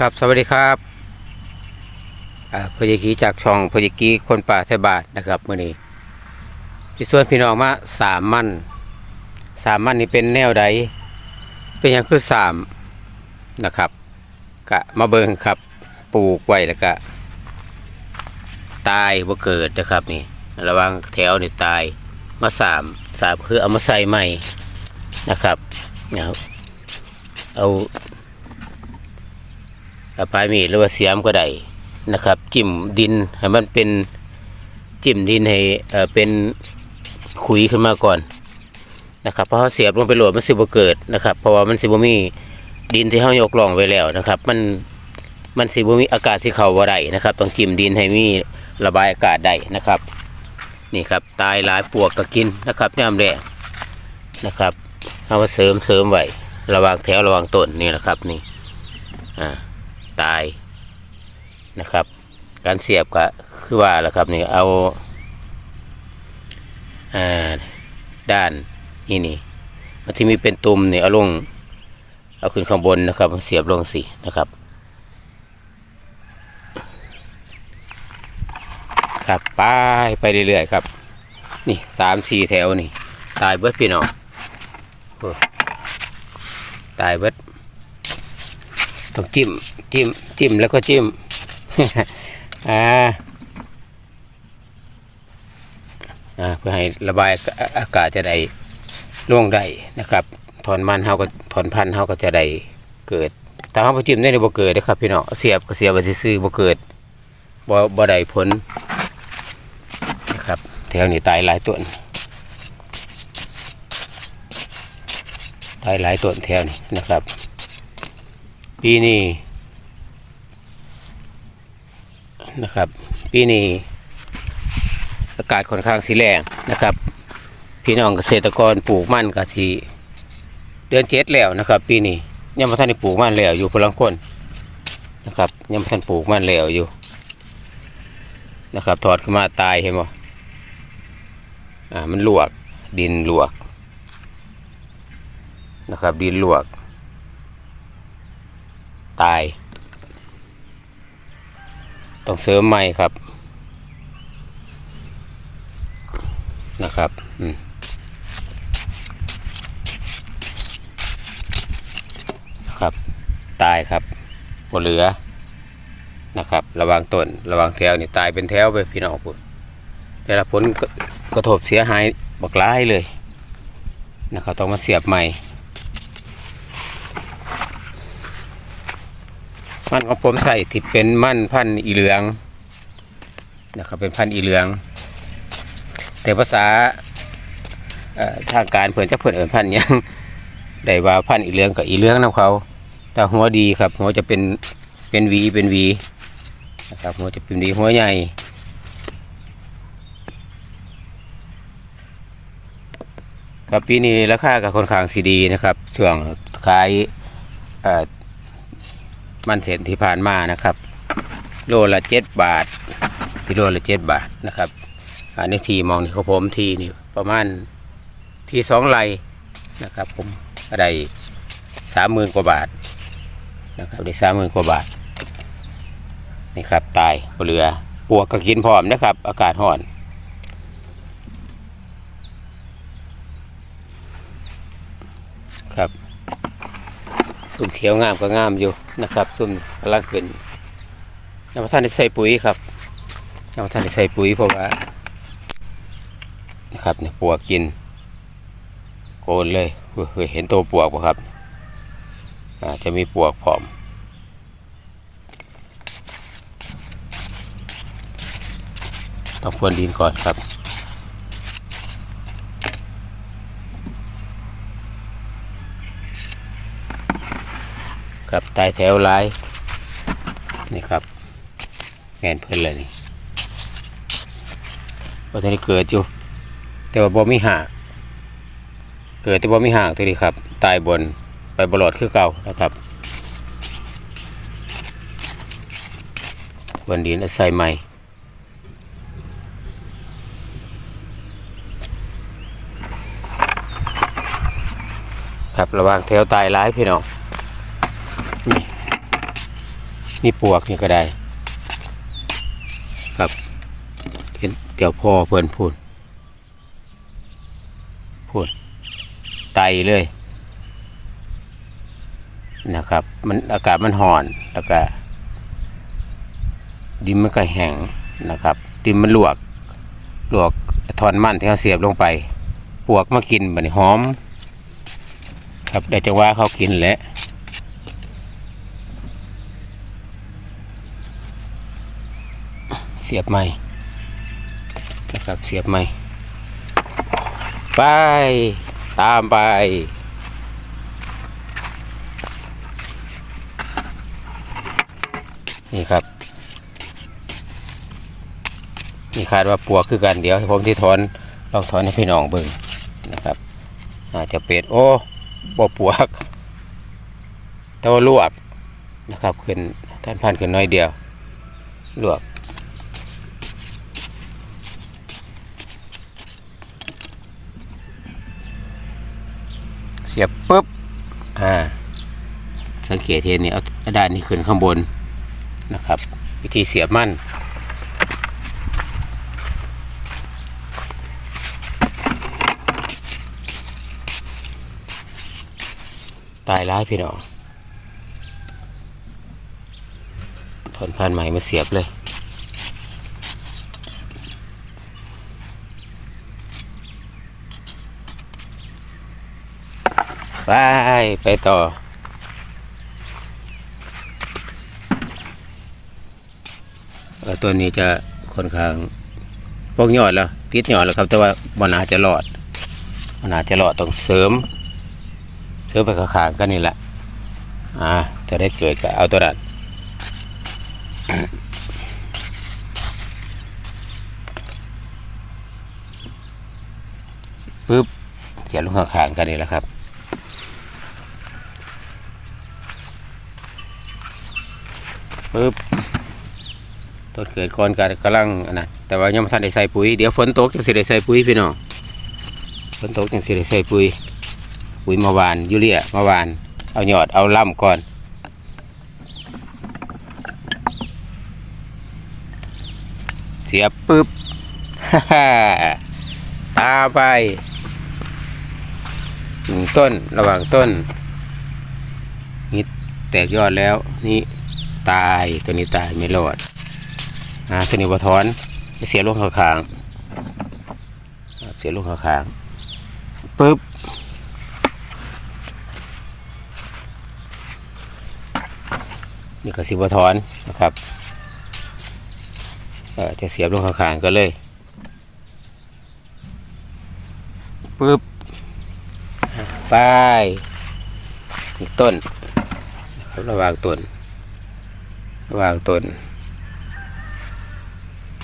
ครับสวัสดีครับพยากีจากช่องพยากีคนป่าไทยบาทนะครับเมื่อนี้ที่ส่วนพี่น้องมาสามมั่นสามมั่นนี่เป็นแนวใดเป็นหยังคือสามนะครับกะมาเบิงครับปลูกไว้แล้วก็ตายบ่เกิดนะครับนี่ระวังแถวนี่ตายมาสามสามคือเอามาใส่ใหม่นะครับเอาเอาเอา ปลายมีดหรือว่าเสียมก็ได้นะครับ จิ้มดินให้มันเป็นจิ้มดินให้เอ่อเป็นขุยขึ้นมาก่อนนะครับเพราะเขาเสียบลงไปโหลดมันสิบ่เกิดนะครับ เพราะว่ามันสิบ่มีดินที่เขายกล่องไว้แล้วนะครับ มันมันสิบ่มีอากาศที่เขาบ่าได้นะครับต้องจิ้มดินให้มีระบายอากาศได้นะครับ นี่ครับตายหลายปวกก็กินนะครับย่ามแรงนะครับเอามาเสริมเสริมไว้ระว่างแถวระว่างต้นนี่แหละครับนี่อ่า ตายนะครับ การเสียบก็คือว่าแหละครับนี่เอาอาด้านนี่นี่มันที่มีเป็นตุ่มนี่เอาลงเอาขึ้นข้างบนนะครับ เสียบลงสินะครับ ครับไปไปเรื่อยๆครับ นี่สามสี่แถวนี่ ตายเบิดพี่น้องตายเบิด ต้องจิ้มจิ้มจิ้มแล้วก็จิ้มอ่าอ่าเพื่อให้ระบายอากาศจะได้ล่วงได้นะครับถอนมันเฮาก็ถอนพันเฮาก็จะได้เกิดแต่เฮาบ่จิ้มได้ในบ่เกิดนะครับพี่น้องเสียบก็เสียบไปซื่อบ่เกิดบ่บ่ได้ผลนะครับแถวนี้ตายหลายต้นตายหลายต้นแถวนี้นะครับ ปีนี้นะครับ ปีนี้อากาศค่อนข้างสีแรงนะครับ พี่น้องเกษตรกรปลูกมันก็สีเดือนเจ็ดแล้วนะครับ ปีนี้ยังไม่ทันปลูกมันแล้วอยู่พลังคนนะครับยังไม่ทันปลูกมันแล้วอยู่นะครับถอดขึ้นมาตายเห็นบ่อ่ามันลวกดินลวกนะครับดินลวก ตาย ต้องเสริมใหม่ครับ นะครับอืมครับ ตายครับหมดเหลือนะครับ ระวังต้นระวังแถวนี่ตายเป็นแถวไปพี่น้องพูดได้รับผลกระกระทบเสียหายบักร้ายเลยนะครับต้องมาเสียบใหม่ มันของผมใส่ที่เป็นมั่นพันอีเหลืองนะครับเป็นพันอีเหลือง แต่ภาษาทางการเพื่อนจะเพื่อนเอินพันยังได้ว่าพันอีเหลืองกับอีเหลืองนํเขา แต่หัวดีครับ หัวจะเป็นเป็นวีเป็นวีนะครับหัวจะเป็นวีหัวใหญ่ครับปีนี้ราคาก็ค่อนข้างสีดีนะครับช่วงขายอ่อ มันเสร็จที่ผ่านมานะครับ โลละเจ็ดบาทกิโลละเจ็ดบาทนะครับ อันนี้ทีมองนี่ของผมทีนี่ประมาณทีสองไรนะครับ ผมได้สามหมื่นกว่าบาทนะครับได้สามหมื่นกว่าบาทนี่ครับตายบ่เหลือปวกก็กินพร้อมนะครับ อากาศร้อนครับสุ่มเขียวงามก็งามอยู่ นะครับสุ่มกำลังขึ้นยังไม่ทันได้ใส่ปุ๋ยครับยังไม่ทันได้ใส่ปุ๋ยเพราะว่านะครับเนี่ยปวกกิน โกนเลยเฮ้ยเห็นตัวปวกป่ะครับอาจะมีปวกผอมต้องพรวนดินก่อนครับ ครับตายแถวลายนี่ครับแงนเพื่อนเลยนี่ว่าตอนนี้เกิดอยู่ แต่ว่าบ่มีหากเกิดแต่บ่มีหากตัวนี้ครับ ตายบนไปบลอดคือเก่านะครับบนดินใส่ใหม่ครับระว่างแถวตายหลายพี่น้อง นี่มีปวกนี่ก็ได้ ครับเห็นเดี๋ยวพ่อเพื่อนพูดพูดไตเลย นะครับ มันอากาศมันห่อนแล้วก็ดินมันก็แห้งนะครับ ดินมันลวกลวกทอนมันที่เขาเสียบลงไปปวกมากินบันี้หอม ครับได้จังว่าเขากินแหล้ว เสียบใหม่นะครับเสียบใหม่ ไป ตามไป นี่ครับ นี่คาดว่าปัวคือกันเดี๋ยวผมที่ถอนลองถอนให้พี่น้องเบิ่งนะครับอาจจะเป็ดโอ้บ่ปวก แต่ว่าลวกนะครับขึ้นท่านพันขึ้นน้อยเดียวลวก สียบปุ๊บอ่าสังเกตเห็นนี่เอาด้านนี้ขึ้นข้างบนนะครับ วิธีเสียบมั่นตายร้ายพี่น้องถอนพันใหม่มาเสียบเลย ไปไปต่อ ตัวนี้จะค่อนข้างพวกยอดแล้วติดยอดแล้วครับ แต่ว่ามันอาจจะรอดมันอาจจะรอดต้องเสริม เสริมไปข้างๆกันนี่แหละอ่าจะได้เกิดก็เอาตัวนั้นปึ๊บเสียลงข้างๆกันนี่แหละครับ ปึ๊บต้นเกิดก่อนการกำลังอันนั้นแต่ว่ายังไม่ทันได้ใส่ปุ๋ยเดี๋ยวฝนตกจังสิได้ใส่ปุ๋ยพี่น้องฝนตกจังสิได้ใส่ปุ๋ยปุ๋ยเมาวานยูเรียเมาวาน เอาหยอดเอาล่ำก่อนเสียบปึ๊บตาไปหนึ่งต้นระหว่างต้นนี่แตกยอดแล้วนี่ ตายตัวนี้ตายไม่รอดอ่าตัวนี้บถอนเสียบลงข้างเสียบลงข้างปึ๊บนี่ก็สิบถอนนะครับจะเสียบลงข้างก็เลยปึ๊บอ่าไปนี่ต้นนะครับระหว่างต้น ว่างต้น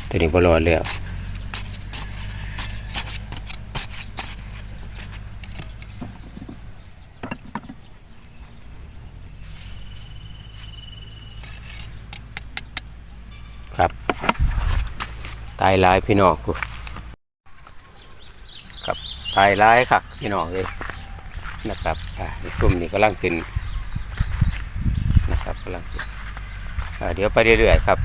ตัวนี้บรอดแล้วครับตายหลายพี่น้องครับตายหลายครับพี่น้องเลยนะครับอ่าในซุ่มนี่กำลังขึ้นนะครับกำลังขึ้นอ่า เดี๋ยวไปเรื่อยๆครับ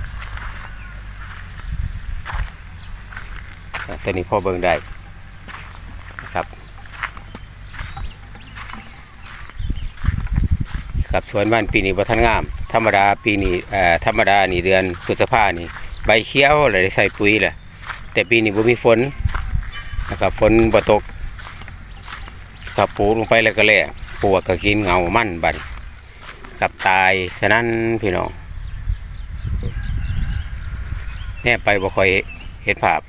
ตัวนี้พ่อเบิ่งได้ครับครับสวนบ้านปีนี้บ่ทันงาม ธรรมดาปีนี้เอ่อธรรมดานี่เดือนพฤษภานี่ ใบเขียวเลยได้ใส่ปุ๋ยแหละแต่ปีนี้บ่มีฝนนะครับฝนบ่ตกครับปลูกลงไปแล้วก็แล้ปวกก็กินเงามันบัดกับตายฉะนั้นพี่น้อง แน่ไปบ่ค่อยเห็นภาพ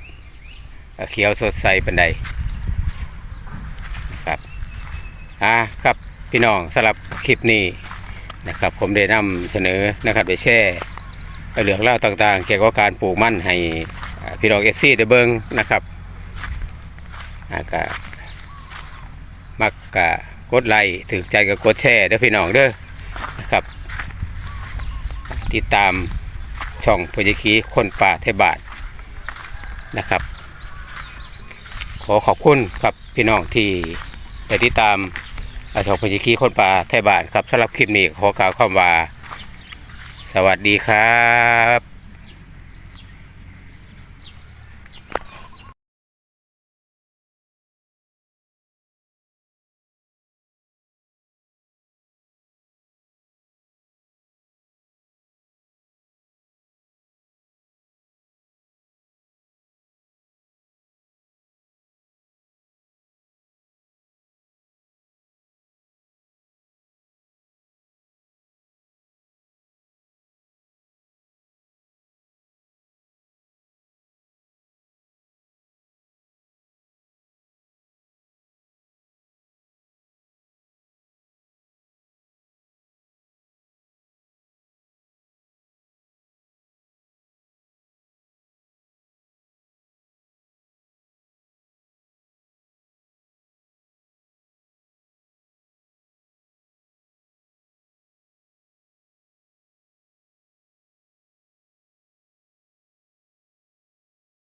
เขียวสดใสป็นใดนะครับอ่าครับพี่น้องสำหรับคลิปนี้นะครับ ผมได้นำเสนอนะครับได้แชร์เรื่องเล่าต่างๆ เกี่ยวกับการปลูกมันให้พี่น้องเอฟซีได้เบิ้งนะครับอาก็มักกะกดไลค์ถึงใจก็กดแชร์เด้อพี่น้องเด้อนะครับ ติดตาม ช่องพยคีคนป่าไทยบาทนะครับ ขอขอบคุณครับพี่น้องที่ได้ติดตามอาชองพญิคีคนป่าไทยบาทครับสำหรับคลิปนี้ขอกล่าวคำว่า สวัสดีครับ